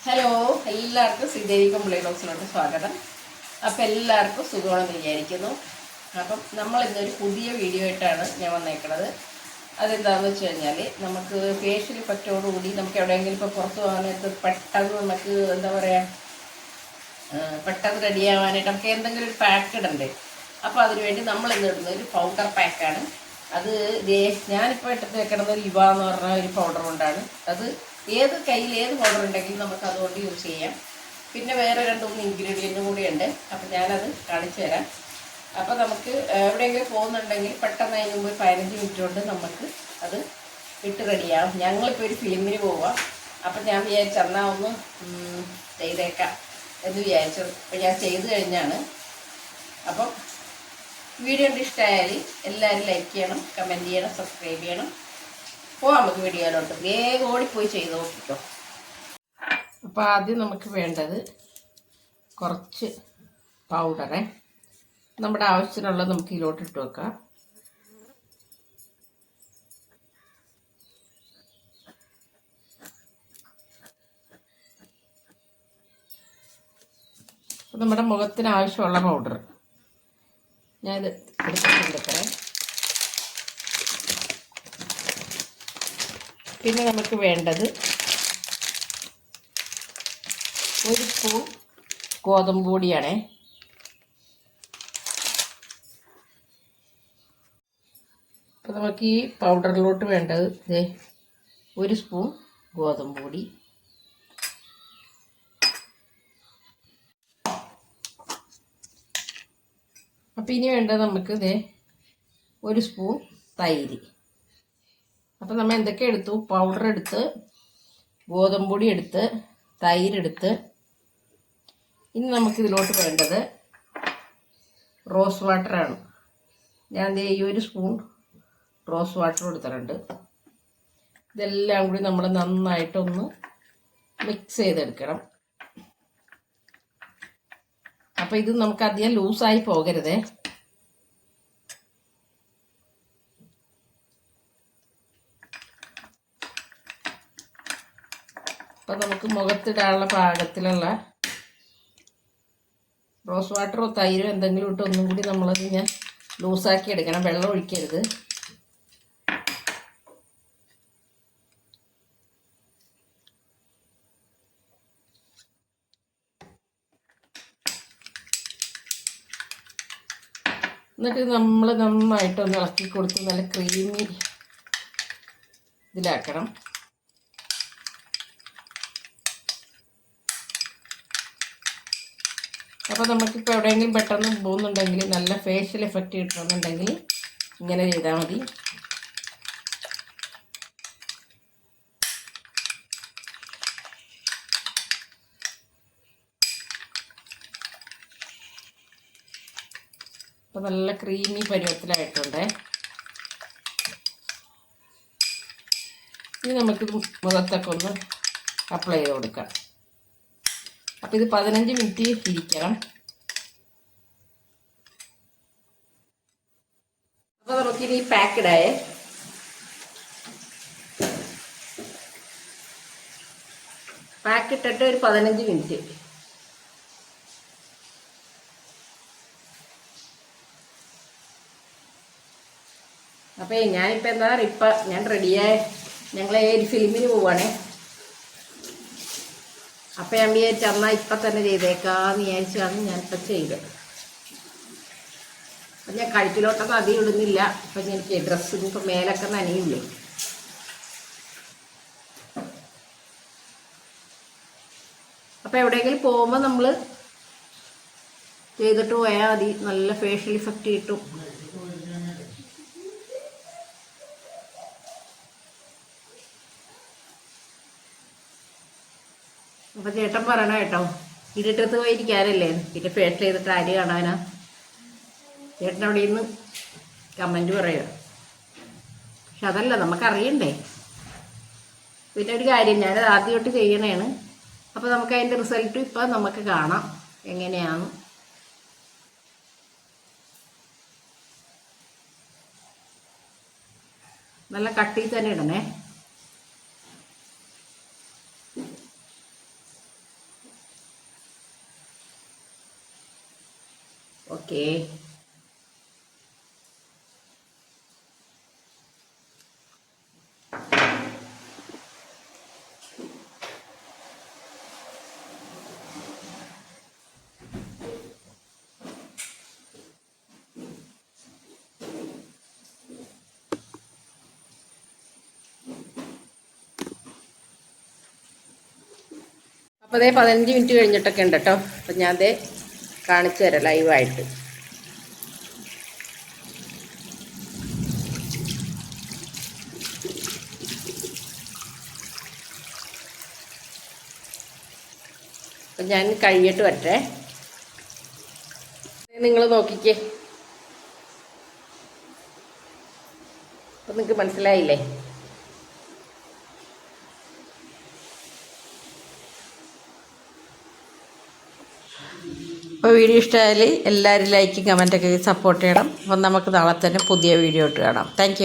Hello എല്ലാവർക്കും ശ്രീദേവി കമ്പിളി ബോക്സിലോട്ട് സ്വാഗതം. അപ്പം എല്ലാവർക്കും സുഖമാണെന്ന് വിചാരിക്കുന്നു. അപ്പം നമ്മൾ ഇന്നൊരു പുതിയ വീഡിയോ ആയിട്ടാണ് ഞാൻ വന്നേക്കുന്നത് അതെന്താണെന്ന് വെച്ച് കഴിഞ്ഞാൽ നമുക്ക് ഫേഷ്യൽ ഇഫക്റ്റോടുകൂടി നമുക്ക് എവിടെയെങ്കിലും ഇപ്പോൾ പുറത്ത് പോകാനായിട്ട് പെട്ടെന്ന് നമുക്ക് എന്താ പറയുക പെട്ടെന്ന് റെഡിയാവാനായിട്ട് നമുക്ക് എന്തെങ്കിലും ഒരു പാക്ക് ഇടണ്ടേ? അപ്പോൾ അതിനുവേണ്ടി നമ്മൾ ഇന്ന് ഇടുന്ന ഒരു പൗഡർ പാക്കാണ് അത് ഞാനിപ്പോൾ ഇട്ടത് വെക്കണത് ഒരു യുവ എന്ന് പറഞ്ഞ ഒരു പൗഡർ കൊണ്ടാണ്. അത് ഏത് കയ്യിൽ ഏത് പൗഡർ ഉണ്ടെങ്കിലും നമുക്ക് അതുകൊണ്ട് യൂസ് ചെയ്യാം. പിന്നെ വേറെ രണ്ട് മൂന്ന് ഇൻഗ്രീഡിയന്റും ഉണ്ട്. അപ്പോൾ ഞാനത് കാണിച്ചു തരാം. അപ്പോൾ നമുക്ക് എവിടെയെങ്കിലും പോകുന്നുണ്ടെങ്കിൽ പെട്ടെന്ന് അതിന് മുമ്പ് പതിനഞ്ച് മിനിറ്റ് കൊണ്ട് നമുക്ക് അത് ഇട്ട് റെഡിയാവും ഞങ്ങളിപ്പോൾ ഒരു ഫിലിമിന് പോവാം. അപ്പം ഞാൻ വിചാരിച്ചു എന്നാൽ ഒന്ന് ചെയ്തേക്കാം എന്ന് വിചാരിച്ചു. അപ്പം ഞാൻ ചെയ്ത് കഴിഞ്ഞാണ്. അപ്പം വീഡിയോ ഇഷ്ടമായാൽ എല്ലാവരും ലൈക്ക് ചെയ്യണം കമന്റ് ചെയ്യണം സബ്സ്ക്രൈബ് ചെയ്യണം. പോവാം നമുക്ക് വീഡിയോയിലോട്ട് വേഗം ഓടിപ്പോയി ചെയ്ത് നോക്കിക്കോ. അപ്പോൾ ആദ്യം നമുക്ക് വേണ്ടത് കുറച്ച് പൗഡറെ. നമ്മുടെ ആവശ്യത്തിനുള്ളത് നമുക്ക് ഇതിലോട്ട് ഇട്ട് വെക്കാം. നമ്മുടെ മുഖത്തിന് ആവശ്യമുള്ള പൗഡർ ഞാനിത് എടുത്തിട്ടുണ്ടത്രേ പിന്നെ നമുക്ക് വേണ്ടത് ഒരു സ്പൂൺ ഗോതമ്പ് പൊടിയാണേ അപ്പോൾ നമുക്ക് ഈ പൗഡറിലോട്ട് വേണ്ടത് ദേ ഒരു സ്പൂൺ ഗോതമ്പ് പൊടി അപ്പം ഇനി വേണ്ടത് നമുക്ക് ഇതേ ഒരു സ്പൂൺ തൈര്. അപ്പം നമ്മൾ എന്തൊക്കെ എടുത്തു? പൗഡർ എടുത്ത് ഗോതമ്പ് പൊടി എടുത്ത്. തൈരെടുത്ത് ഇനി നമുക്കിതിലോട്ട് വേണ്ടത് റോസ് വാട്ടറാണ് ഞാൻ ഈ ഒരു സ്പൂൺ റോസ് വാട്ടർ കൊടുത്തിട്ടുണ്ട്. ഇതെല്ലാം കൂടി നമ്മൾ നന്നായിട്ടൊന്ന് മിക്സ് ചെയ്തെടുക്കണം. അപ്പം ഇത് നമുക്ക് അധികം ലൂസായി പോകരുതേ. അപ്പം നമുക്ക് മുഖത്തിടാനുള്ള പാകത്തിലുള്ള റോസ് വാട്ടറോ തൈരോ എന്തെങ്കിലും ഇട്ട് ഒന്നും കൂടി നമ്മളത് ഞാൻ ലൂസാക്കി എടുക്കണം. വെള്ളം ഒഴിക്കരുത്. എന്നിട്ട് നമ്മൾ നന്നായിട്ടൊന്ന് ഇളക്കി കൊടുത്ത് നല്ല ക്രീമി ഇതിലാക്കണം. അപ്പോൾ നമുക്കിപ്പോൾ എവിടെയെങ്കിലും പെട്ടെന്ന് പോകുന്നുണ്ടെങ്കിൽ നല്ല ഫേഷ്യൽ എഫക്റ്റ് കിട്ടണമെന്നുണ്ടെങ്കിൽ ഇങ്ങനെ ചെയ്താൽ മതി. അപ്പോൾ നല്ല ക്രീമി പരുവത്തിലായിട്ടുണ്ട്. ഇനി നമുക്ക് മുഖത്തൊക്കെ ഒന്ന് അപ്ലൈ ചെയ്ത് കൊടുക്കാം. അപ്പം ഇത് പതിനഞ്ച് മിനിറ്റ് ഇരിക്കണം. അപ്പോൾ നമുക്കിനി പാക്കഡായ പാക്കിട്ടിട്ട് ഒരു പതിനഞ്ച് മിനിറ്റ്. അപ്പോൾ ഞാനിപ്പോൾ എന്താ ഇപ്പം ഞാൻ റെഡിയായ ഞങ്ങളെ ഒരു ഫിലിമിന് പോവാണേ. അപ്പം ഞാൻ വിചാരിച്ചു എന്നാൽ ഇപ്പം തന്നെ ചെയ്തേക്കാന്ന് വിചാരിച്ചാണ് ഞാനിപ്പോൾ ചെയ്തത് അപ്പം ഞാൻ കഴുത്തിലോട്ടൊന്നും അധികം ഇടുന്നില്ല. അപ്പം എനിക്ക് ഡ്രസ്സ് ഇപ്പം മേലൊക്കെ നനയില്ലേ അപ്പം എവിടെയെങ്കിലും പോകുമ്പോൾ നമ്മൾ ചെയ്തിട്ട് പോയാൽ മതി. നല്ല ഫേഷ്യൽ ഇഫക്റ്റ് കിട്ടും. അപ്പൊ ചേട്ടൻ പറയണ കേട്ടോ ഇരുട്ടത്ത് പോയി ഇരിക്കാനല്ലേ പിന്നെ ഫേഷ്യൽ ചെയ്തിട്ട് ആര് കാണാനാ? ചേട്ടൻ അവിടെ ഇന്ന് കമന്റ് പറയുക. പക്ഷെ അതല്ല നമുക്കറിയണ്ടേ. പിന്നെ ഒരു കാര്യം ഞാനത് ആദ്യമായിട്ട് ചെയ്യണേണ്. അപ്പോൾ നമുക്ക് അതിന്റെ റിസൾട്ട് ഇപ്പം നമുക്ക് കാണാം എങ്ങനെയാണ്. നല്ല കട്ടിയിൽ തന്നെ ഇടണേ. Okay. അപ്പോൾ അതേ പതിനഞ്ച് മിനിറ്റ് കഴിഞ്ഞിട്ടൊക്കെ ഉണ്ട് കേട്ടോ അപ്പം ഞാൻ അതേ കാണിച്ചു തരാം ലൈവായിട്ട്. അപ്പം ഞാൻ കഴിയിട്ട് വരട്ടെ. നിങ്ങൾ നോക്കിക്കേ. അപ്പം നിങ്ങൾക്ക് മനസ്സിലായില്ലേ? അപ്പോൾ വീഡിയോ ഇഷ്ടമായാൽ എല്ലാവരും ലൈക്കും കമന്റൊക്കെ സപ്പോർട്ട് ചെയ്യണം. അപ്പം നമുക്ക് നാളെ തന്നെ പുതിയ വീഡിയോ ഇട്ട് കാണാം. താങ്ക്